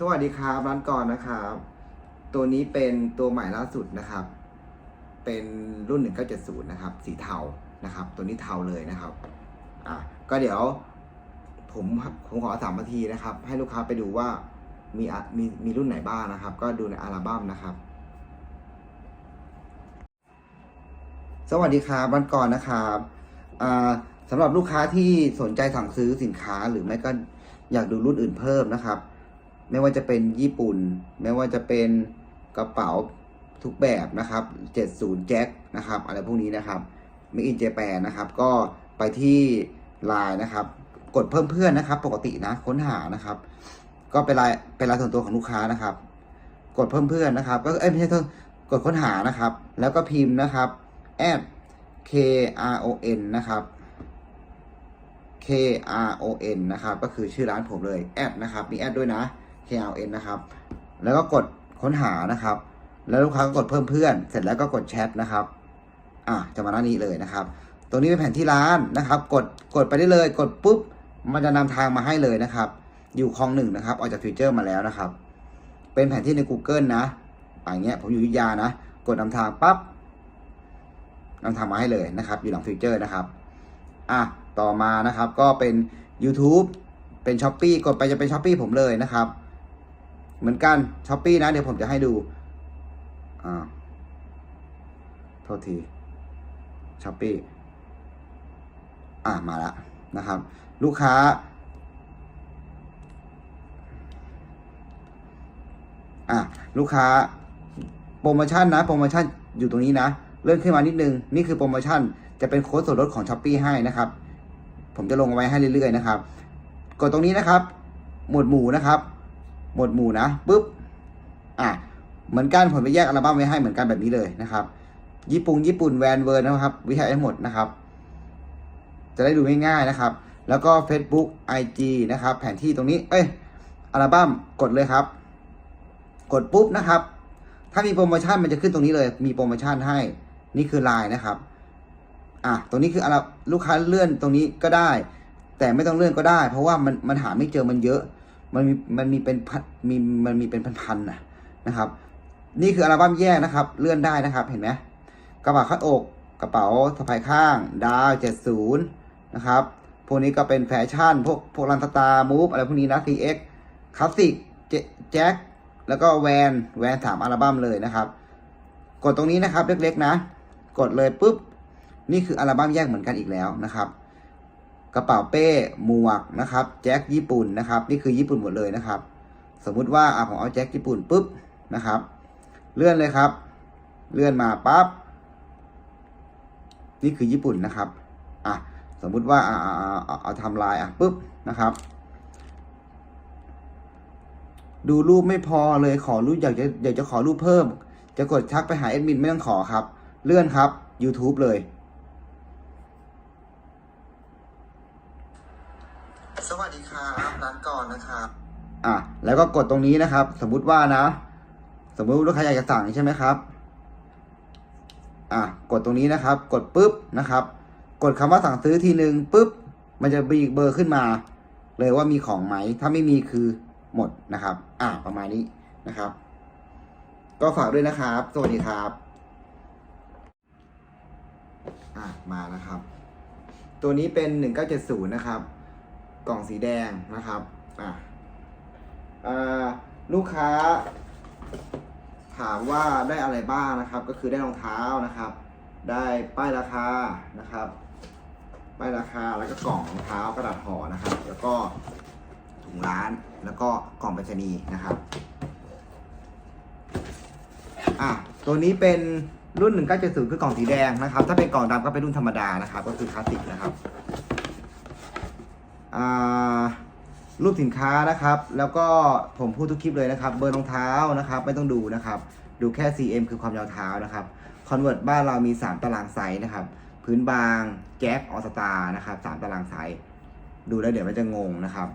สวัสดีครับร้านก่อนนะครับ ตัวนี้เป็นตัวใหม่ล่าสุดนะครับ เป็นรุ่น 1970 นะครับ สีเทานะครับ ตัวนี้เทาเลยนะครับอะก็เดี๋ยวผมผมขอสามนาทีนะครับ ให้ลูกค้าไปดูว่ามีมีมีรุ่นไหนบ้างนะครับ ก็ดูในอัลบั้มนะครับ สวัสดีครับวันก่อนนะครับอ่าสำหรับลูกค้าที่สนใจสั่งซื้อสินค้าหรือไม่ก็อยากดูรุ่นอื่นเพิ่มนะครับ ไม่ว่าจะเป็นญี่ปุ่น ไม่ว่าจะเป็นกระเป๋าทุกแบบนะครับ 70แจ็คนะครับ อะไรพวกนี้นะครับ Make in Japan นะครับ ก็ไปที่ไลน์นะครับ กดเพิ่มเพื่อนนะครับ ปกตินะค้นหานะครับ ก็เป็นไลน์เป็นไลน์ส่วนตัวของลูกค้านะครับ กดเพิ่มเพื่อนนะครับ ก็เอ้ยไม่ใช่เพิ่มกดค้นหานะครับ แล้วก็พิมพ์นะครับ at k r o n นะครับ k r o n นะครับ ก็คือชื่อร้านผมเลยแอดนะครับ มีแอดด้วยนะ k r o n นะครับ แล้วก็กดค้นหานะครับ แล้วลูกค้าก็กดเพิ่มเพื่อน เสร็จแล้วก็กดแชทนะครับ อะจะมาหน้านี้เลยนะครับ ตรงนี้เป็นแผนที่ร้านนะครับ กดกดไปได้เลย กดปุ๊บ มันจะนำทางมาให้เลยนะครับ อยู่คลองหนึ่งนะครับ ออกจากฟิวเจอร์มาแล้วนะครับ เป็นแผนที่ใน Google นะอย่างเงี้ยผมอยู่ยุยานะ กดนำทางปั๊บนำทางมาให้เลยนะครับ อยู่หลังฟิวเจอร์นะครับอะต่อมานะครับก็เป็น YouTube เป็น s h อ p e e กดไปจะเป็น s h อ p e e ผมเลยนะครับ เหมือนกัน s h อ p e e นะ เดี๋ยวผมจะให้ดูอ่าโทษที s h อ p e e อะมาแล้วนะครับ ลูกค้า อะลูกค้า โปรโมชั่นนะ โปรโมชั่นอยู่ตรงนี้นะ เลื่อนขึ้นมานิดนึง นี่คือโปรโมชั่น จะเป็นโค้ดส่วนลดของ s h อ p e e ให้นะครับ ผมจะลงเอาไว้ให้เรื่อยๆนะครับ กดตรงนี้นะครับ หมวดหมู่นะครับ หมวดหมู่นะปุ๊บอะเหมือนกันผมไปแยกอัลบั้มไว้ให้เหมือนกันแบบนี้เลยนะครับญี่ปุ่นญี่ปุ่นแวนเวิร์นนะครับ วิทยาทั้หมดนะครับ จะได้ดูง่ายๆนะครับ แล้วก็ Facebook IG นะครับ แผนที่ตรงนี้ เอ้ยอัลบั้มกดเลยครับ กดปุ๊บนะครับ ถ้ามีโปรโมชั่นมันจะขึ้นตรงนี้เลย มีโปรโมชั่นให้นี่คือไลน์นะครับอะตรงนี้คืออะไรลูกค้าเลื่อนตรงนี้ก็ได้ แต่ไม่ต้องเลื่อนก็ได้ เพราะว่ามันมันหาไม่เจอมันเยอะ มันมีมันมีเป็นพันมีมันมีเป็นพันๆนะนะครับ นี่คืออัลบั้มแยกนะครับ เลื่อนได้นะครับ เห็นไหมกระเป๋าคาดอกกระเป๋าสะพายข้าง ดาวเจ็ดศูนย์นะครับ พวกนี้ก็เป็นแฟชั่น พวกพวกรันสตาร์มูฟอะไรพวกนี้นะ CX คลาสสิกแจ็คแล้วก็แวนแวนสามอัลบั้มเลยนะครับ กดตรงนี้นะครับเล็กๆนะ กดเลยปุ๊บ นี่คืออัลบั้มแยกเหมือนกันอีกแล้วนะครับ กระเป๋าเป้หมวกนะครับแจ็คญี่ปุ่นนะครับ นี่คือญี่ปุ่นหมดเลยนะครับ สมมุติว่าอะผมเอาแจ็คญี่ปุ่นปุ๊บนะครับ เลื่อนเลยครับ เลื่อนมาปั๊บนี่คือญี่ปุ่นนะครับอะสมมุติว่าอ่าเอาเอาทำลายอะปุ๊บนะครับ ดูรูปไม่พอเลยขอรูปอยากจะอยากจะขอรูปเพิ่ม จะกดทักไปหาแอดมินไม่ต้องขอครับ เลื่อนครับ YouTube เลย สวัสดีครับร้านก่อนนะครับ อะแล้วก็กดตรงนี้นะครับ สมมุติว่านะ สมมุติลูกค้าอยากจะสั่งใช่ไหมครับ อะกดตรงนี้นะครับ กดปุ๊บนะครับ กดคำว่าสั่งซื้อทีหนึ่งปุ๊บ มันจะมีเบอร์ขึ้นมา เลยว่ามีของไหม ถ้าไม่มีคือหมดนะครับ อะประมาณนี้นะครับ ก็ฝากด้วยนะครับ สวัสดีครับอะมานะครับ ตัวนี้เป็น 1970 นะครับ กล่องสีแดงนะครับ อะ ลูกค้า ถามว่าได้อะไรบ้างนะครับ ก็คือได้รองเท้านะครับ ได้ป้ายราคานะครับ ป้ายราคาแล้วก็กล่องรองเท้ากระดาษห่อนะครับ แล้วก็ถุงร้านแล้วก็กล่องไปรษณีย์นะครับอะตัวนี้เป็นรุ่น 1970 คือกล่องสีแดงนะครับ ถ้าเป็นกล่องดำก็เป็นรุ่นธรรมดานะครับ ก็คือคลาสสิกนะครับ อ่า รูปสินค้านะครับ แล้วก็ผมพูดทุกคลิปเลยนะครับ เบอร์รองเท้านะครับ ไม่ต้องดูนะครับ ดูแค่ cm คือความยาวเท้านะครับคอนเวิร์ตบ้านเรามี 3 ตารางไซส์นะครับ พื้นบางแจ็คออสตานะครับ3ตารางไซส์ดูแล้วเดี๋ยวมันจะงงนะครับ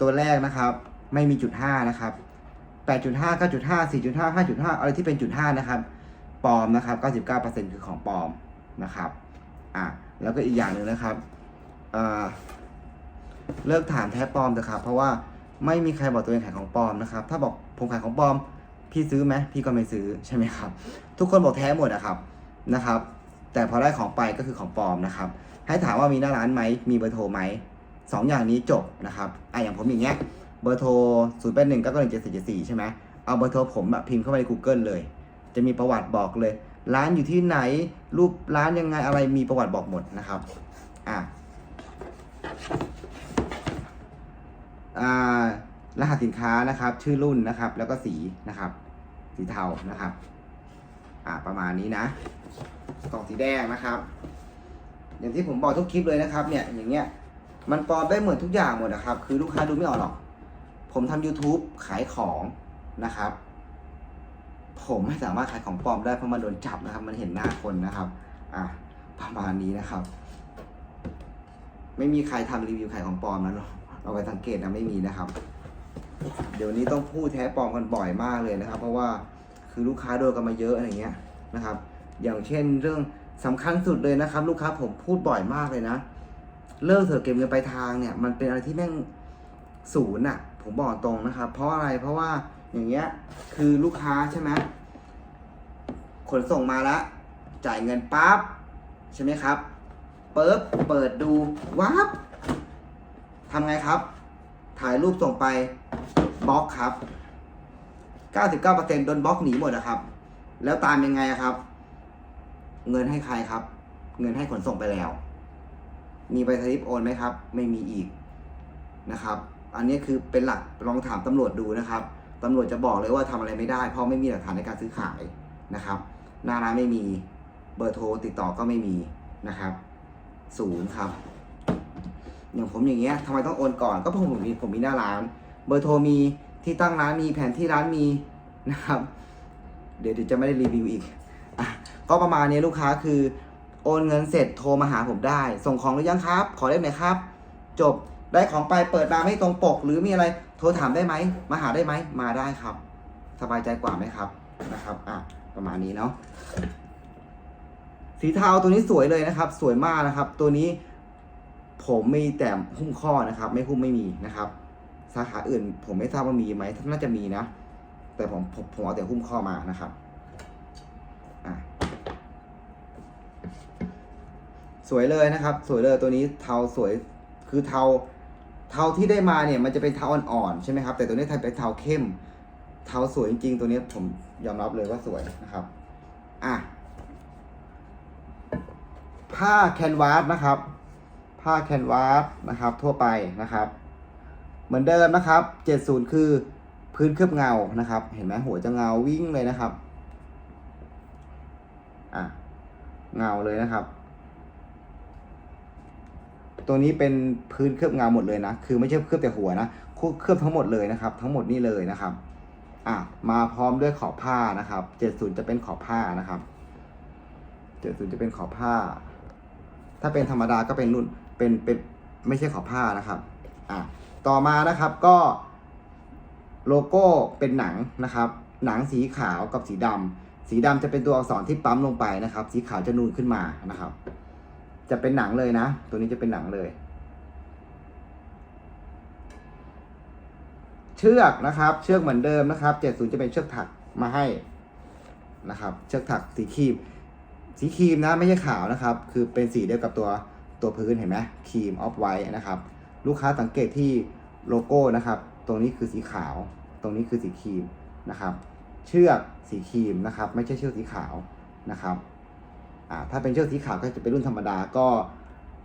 ตัวแรกนะครับไม่มีจุด5นะครับ8.5 9.5 4.5 5.5 อะไรที่เป็นจุด5นะครับปลอมนะครับ 99%คือของปลอมนะครับอะแล้วก็อีกอย่างหนึ่งนะครับเอ่อ เลิกถามแท้ปลอมเถอะครับ เพราะว่าไม่มีใครบอกตัวเองขายของปลอมนะครับ ถ้าบอกผมขายของปลอม พี่ซื้อไหมพี่ก็ไม่ซื้อใช่ไหมครับ ทุกคนบอกแท้หมดนะครับนะครับ แต่พอได้ของไปก็คือของปลอมนะครับ ให้ถามว่ามีหน้าร้านไหมมีเบอร์โทรไหมสองอย่างนี้จบนะครับอะอย่างผมอย่างเงี้ยเบอร์โทร0 8 1 9 9 1 7 4 7 4ใช่ไหมเอาเบอร์โทรผมแบบพิมพ์เข้าไปใน Google เลย จะมีประวัติบอกเลย ร้านอยู่ที่ไหนรูปร้านยังไงอะไรมีประวัติบอกหมดนะครับ อะอ่า รหัสสินค้านะครับ ชื่อรุ่นนะครับ แล้วก็สีนะครับ สีเทานะครับ อ่าประมาณนี้นะกล่องสีแดงนะครับ อย่างที่ผมบอกทุกคลิปเลยนะครับ เนี่ยอย่างเงี้ยมันปลอมได้เหมือนทุกอย่างหมดนะครับ คือลูกค้าดูไม่ออกหรอก ผมทำ YouTube ขายของนะครับ ผมไม่สามารถขายของปลอมได้เพราะมันโดนจับนะครับ มันเห็นหน้าคนนะครับ อะประมาณนี้นะครับ ไม่มีใครทำรีวิวขายของปลอมนะเราไปสังเกตนะไม่มีนะครับ เดี๋ยวนี้ต้องพูดแท้ปลอมกันบ่อยมากเลยนะครับ เพราะว่าคือลูกค้าโดนกันมาเยอะอะไรเงี้ยนะครับ อย่างเช่นเรื่องสำคัญสุดเลยนะครับ ลูกค้าผมพูดบ่อยมากเลยนะเลิกเถอะเก็บเงินไปลายทางเนี่ยมันเป็นอะไรที่แม่งศูนย์อะ ผมบอกตรงนะครับ เพราะอะไรเพราะว่าอย่างเงี้ยคือลูกค้าใช่ไหมขนส่งมาแล้วจ่ายเงินปั๊บใช่ไหมครับเปิบเปิดดูวับทำไงครับ ถ่ายรูปส่งไปบล็อกครับ 99%โดนบล็อกหนีหมดนะครับ แล้วตามยังไงอะครับ เงินให้ใครครับ เงินให้ขนส่งไปแล้ว มีใบสลิปโอนไหมครับ ไม่มีอีกนะครับ อันนี้คือเป็นหลักลองถามตำรวจดูนะครับตำรวจจะบอกเลยว่าทำอะไรไม่ได้ เพราะไม่มีหลักฐานในการซื้อขายนะครับ หน้าร้านไม่มีเบอร์โทรติดต่อก็ไม่มีนะครับศูนย์ครับ อย่างผมอย่างเงี้ยทำไมต้องโอนก่อนก็เพราะผมมีผมมีหน้าร้าน เบอร์โทรมีที่ตั้งร้านมีแผนที่ร้านมีนะครับ เดี๋ยวจะไม่ได้รีวิวอีกอะก็ประมาณนี้ลูกค้าคือ โอนเงินเสร็จโทรมาหาผมได้ ส่งของหรือยังครับ ขอได้ไหมครับ จบได้ของไปเปิดมาไม่ตรงปก หรือมีอะไรโทรถามได้ไหมมาหาได้ไหมมาได้ครับ สบายใจกว่าไหมครับนะครับอะประมาณนี้เนาะสีเทาตัวนี้สวยเลยนะครับ สวยมากนะครับ ตัวนี้ ผมมีแต่หุ้มข้อนะครับ ไม่หุ้มไม่มีนะครับ สาขาอื่น ผมไม่ทราบว่ามีไหมน่าจะมีนะ แต่ผมผมผมเอาแต่หุ้มข้อมานะครับอะสวยเลยนะครับ สวยเลยตัวนี้เทาสวยคือเทาเทาที่ได้มาเนี่ย มันจะเป็นเทาอ่อนๆใช่ไหมครับ แต่ตัวนี้เป็นเทาเข้ม เทาสวยจริงๆ ตัวนี้ผมยอมรับเลยว่าสวยนะครับอะผ้าแคนวาสนะครับ ผ้าแคนวาสนะครับ ทั่วไปนะครับ เหมือนเดิมนะครับ 70 คือพื้นเคลือบเงานะครับ เห็นไหมหัวจะเงาวิ่งเลยนะครับอะเงาเลยนะครับ ตัวนี้เป็นพื้นเคลือบเงาหมดเลยนะ คือไม่ใช่เคลือบแต่หัวนะเคลือบทั้งหมดเลยนะครับ ทั้งหมดนี่เลยนะครับอะมาพร้อมด้วยขอบผ้านะครับ 70 จะเป็นขอบผ้านะครับ 70 จะเป็นขอบผ้า ถ้าเป็นธรรมดาก็เป็นรุ่น เป็นเป็นไม่ใช่ขอบผ้านะครับอะต่อมานะครับก็โลโก้เป็นหนังนะครับ หนังสีขาวกับสีดำสีดำจะเป็นตัวอักษรที่ปั๊มลงไปนะครับ สีขาวจะนูนขึ้นมานะครับ จะเป็นหนังเลยนะ ตัวนี้จะเป็นหนังเลย เชือกนะครับ เชือกเหมือนเดิมนะครับ70จะเป็นเชือกถักมาให้นะครับ เชือกถักสีครีม สีครีมนะไม่ใช่ขาวนะครับ คือเป็นสีเดียวกับตัว ตัวพื้นเห็นไหมครีมออฟไวท์นะครับ ลูกค้าสังเกตที่โลโก้นะครับ ตรงนี้คือสีขาว ตรงนี้คือสีครีมนะครับ เชือกสีครีมนะครับ ไม่ใช่เชือกสีขาวนะครับอ่าถ้าเป็นเชือกสีขาวก็จะเป็นรุ่นธรรมดาก็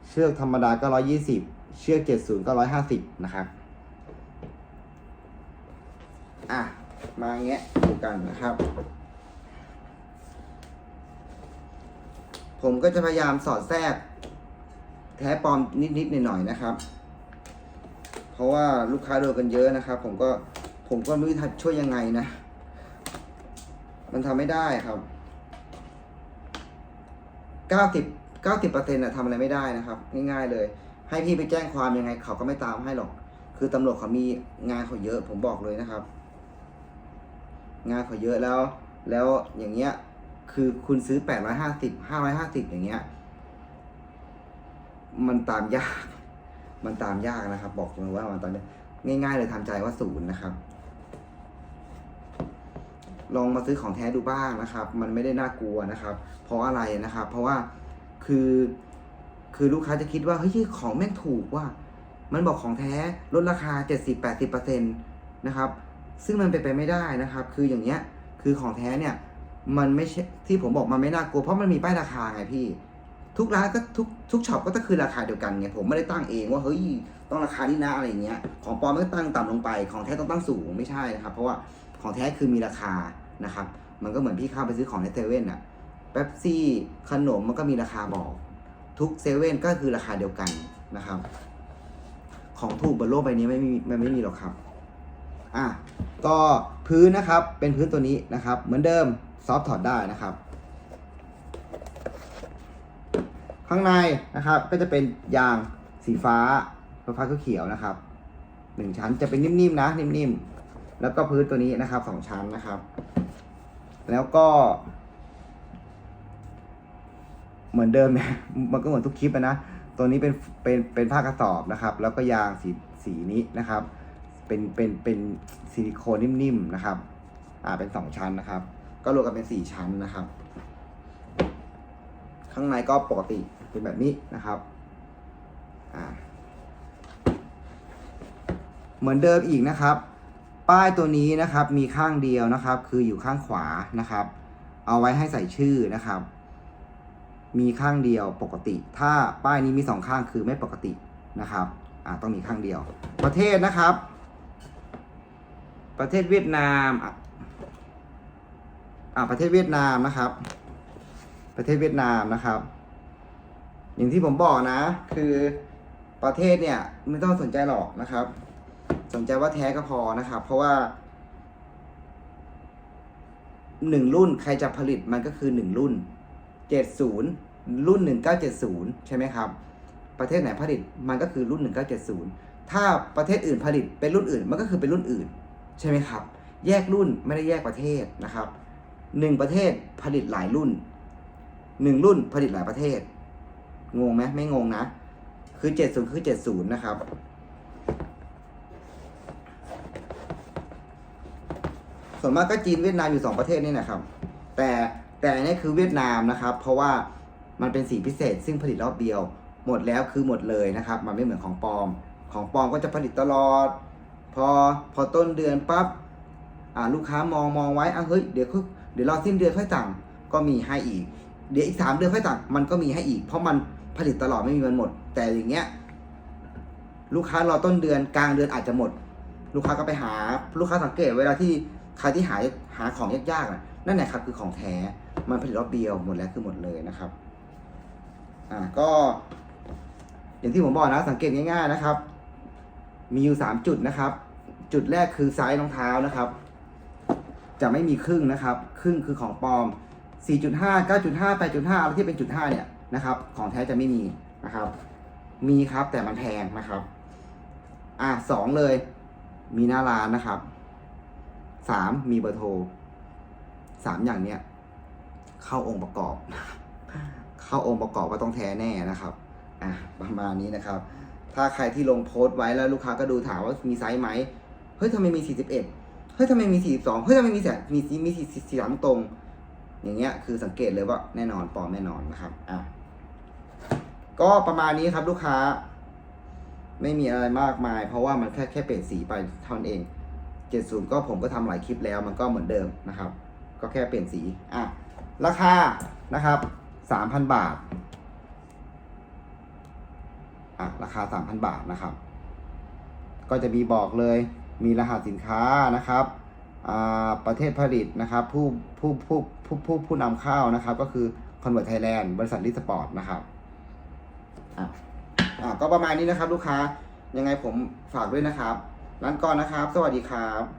เชือกธรรมดาก็ร้อยี่สิบเชือกเจ็ดศูนย์ก็ร้อยห้าสิบนะครับอะมาเงี้ยดูกันนะครับ ผมก็จะพยายามสอดแทรก แท้ปลอมนิดๆหน่อยๆนะครับ เพราะว่าลูกค้าโดนกันเยอะนะครับ ผมก็ผมก็ไม่รู้จะช่วยยังไงนะ มันทำไม่ได้ครับเก้าสิบเก้าสิบเปอร์เซ็นต์ะทำอะไรไม่ได้นะครับ ง่ายๆเลย ให้พี่ไปแจ้งความยังไง เขาก็ไม่ตามให้หรอก คือตำรวจเขามีงานเขาเยอะ ผมบอกเลยนะครับ งานเขาเยอะแล้ว แล้วอย่างเงี้ย คือคุณซื้อแปดร้อยห้าสิบห้าร้อยห้าสิบอย่างเงี้ย มันตามยาก มันตามยากนะครับ บอกเลยว่ามันตามยากง่าย ๆ เลยทำใจว่าศูนย์นะครับ ลองมาซื้อของแท้ดูบ้างนะครับ มันไม่ได้น่ากลัวนะครับ เพราะอะไรนะครับ เพราะว่าคือคือลูกค้าจะคิดว่าเฮ้ยของแม่งถูกว่า มันบอกของแท้ลดราคา 70-80%นะครับ ซึ่งมันเป็นไปไม่ได้นะครับ คืออย่างเงี้ยคือของแท้เนี่ย มันไม่ใช่ที่ผมบอกมันไม่น่ากลัวเพราะมันมีป้ายราคาไงพี่ ทุกร้านก็ทุกทุกช็อปก็ต้องคือราคาเดียวกันไงผมไม่ได้ตั้งเองว่าเฮ้ยต้องราคานี้นะอะไรเงี้ยของปลอมไม่ตั้งต่ำลงไป ของแท้ต้องตั้งสูงไม่ใช่นะครับ เพราะว่าของแท้คือมีราคานะครับ มันก็เหมือนพี่เข้าไปซื้อของในเซเว่นอะเป๊ปซี่ขนมมันก็มีราคาบอก ทุกเซเว่นก็คือราคาเดียวกันนะครับ ของถูกบนโลกใบนี้ไม่มีมันไม่มีหรอกครับอะก็พื้นนะครับเป็นพื้นตัวนี้นะครับ เหมือนเดิมซอฟถอดได้นะครับ ข้างในนะครับ ก็จะเป็นยางสีฟ้าฟ้าเขียวนะครับหนึ่งชั้นจะเป็นนิ่มๆนะ นิ่มๆ แล้วก็พื้นตัวนี้นะครับสองชั้นนะครับ แล้วก็ เหมือนเดิมนี่ยมันก็เหมือนทุกคลิปนะตัวนี้เป็นเป็นเป็นผ้ากระสอบนะครับ แล้วก็ยางสีสีนี้นะครับ เป็นเป็นเป็นซิลิโคนนิ่มๆนะครับ อ่าเป็นสองชั้นนะครับ ก็รวมกันเป็นสี่ชั้นนะครับ ข้างในก็ปกติเป็นแบบนี้นะครับอ่าเหมือนเดิมอีกนะครับ ป้ายตัวนี้นะครับมีข้างเดียวนะครับ คืออยู่ข้างขวานะครับ เอาไว้ให้ใส่ชื่อนะครับ มีข้างเดียวปกติ ถ้าป้ายนี้มีสองข้างคือไม่ปกตินะครับอ่าต้องมีข้างเดียว ประเทศนะครับ ประเทศเวียดนามอะอ่าประเทศเวียดนามนะครับ ประเทศเวียดนามนะครับ อย่างที่ผมบอกนะ คือประเทศเนี่ยไม่ต้องสนใจหรอกนะครับ สนใจว่าแท้ก็พอนะครับ เพราะว่าหนึ่งรุ่นใครจะผลิตมันก็คือหนึ่งรุ่นเจ็ดศูนย์รุ่นหนึ่งเก้าเจ็ดศูนย์ใช่ไหมครับ ประเทศไหนผลิตมันก็คือรุ่นหนึ่งเก้าเจ็ดศูนย์ถ้าประเทศอื่นผลิตเป็นรุ่นอื่นมันก็คือเป็นรุ่นอื่น ใช่ไหมครับ แยกรุ่นไม่ได้แยกประเทศนะครับหนึ่งประเทศผลิตหลายรุ่น หนึ่งรุ่นผลิตหลายประเทศ งงไหมไม่งงนะ คือเจ็ดศูนย์คือเจ็ดศูนย์นะครับ ส่วนมากก็จีนเวียดนามอยู่สองประเทศนี่นะครับ แต่แต่อันนี้คือเวียดนามนะครับ เพราะว่ามันเป็นสีพิเศษ ซึ่งผลิตรอบเดียว หมดแล้วคือหมดเลยนะครับ มันไม่เหมือนของปลอม ของปลอมก็จะผลิตตลอด พอพอต้นเดือนปั๊บลูกค้ามองมองไว้อะเฮ้ยเดี๋ยวเดี๋ยวรอสิ้นเดือนค่อยสั่งก็มีให้อีก เดี๋ยวอีกสามเดือนค่อยสั่งมันก็มีให้อีก เพราะมันผลิตตลอดไม่มีวันหมด แต่อย่างเงี้ยลูกค้ารอต้นเดือนกลางเดือนอาจจะหมด ลูกค้าก็ไปหาลูกค้าสังเกตเวลาที่ใครที่หาหาของยากๆนะนั่นแหละครับคือของแท้มันผลิตรอบเดียวหมดแล้วคือหมดเลยนะครับอ่าก็ อย่างที่ผมบอกนะสังเกตง่าย ๆนะครับ มีอยู่สามจุดนะครับ จุดแรกคือไซส์รองเท้านะครับ จะไม่มีครึ่งนะครับ ครึ่งคือของปลอม 4.5 9.5 8.5อะไรที่เป็นจุด5เนี่ยนะครับ ของแท้จะไม่มีนะครับ มีครับแต่มันแพงนะครับ อะสองเลย มีหน้าร้านนะครับสามมีเบอร์โทรสามอย่างเนี้ยเข้าองค์ประกอบ เข้าองค์ประกอบว่าต้องแท้แน่นะครับ อะประมาณนี้นะครับ ถ้าใครที่ลงโพสต์ไว้แล้วลูกค้าก็ดูถามว่ามีไซส์ไหมเฮ้ยทำไมมี 41เฮ้ยทำไมมี 42เฮ้ยทำไมมีแสนมีมี43ตรง อย่างเงี้ยคือสังเกตเลยว่าแน่นอนปลอมแน่นอนนะครับอะก็ประมาณนี้ครับลูกค้า ไม่มีอะไรมากมาย เพราะว่ามันแค่แค่เปลี่ยนสีไปเท่านั้นเอง 70 ก็ผมก็ทำหลายคลิปแล้วมันก็เหมือนเดิมนะครับ ก็แค่เปลี่ยนสีอะราคานะครับ 3,000 บาทอะราคา 3,000 บาทนะครับ ก็จะมีบอกเลยมีรหัสสินค้านะครับ ประเทศผลิตนะครับผู้ผู้ผู้ผู้ผู้ผู้นำเข้านะครับ ก็คือ Convert Thailand บริษัทลิสปอร์ตนะครับอะอะก็ประมาณนี้นะครับ ลูกค้ายังไงผมฝากด้วยนะครับร้านก่อนนะครับ สวัสดีครับ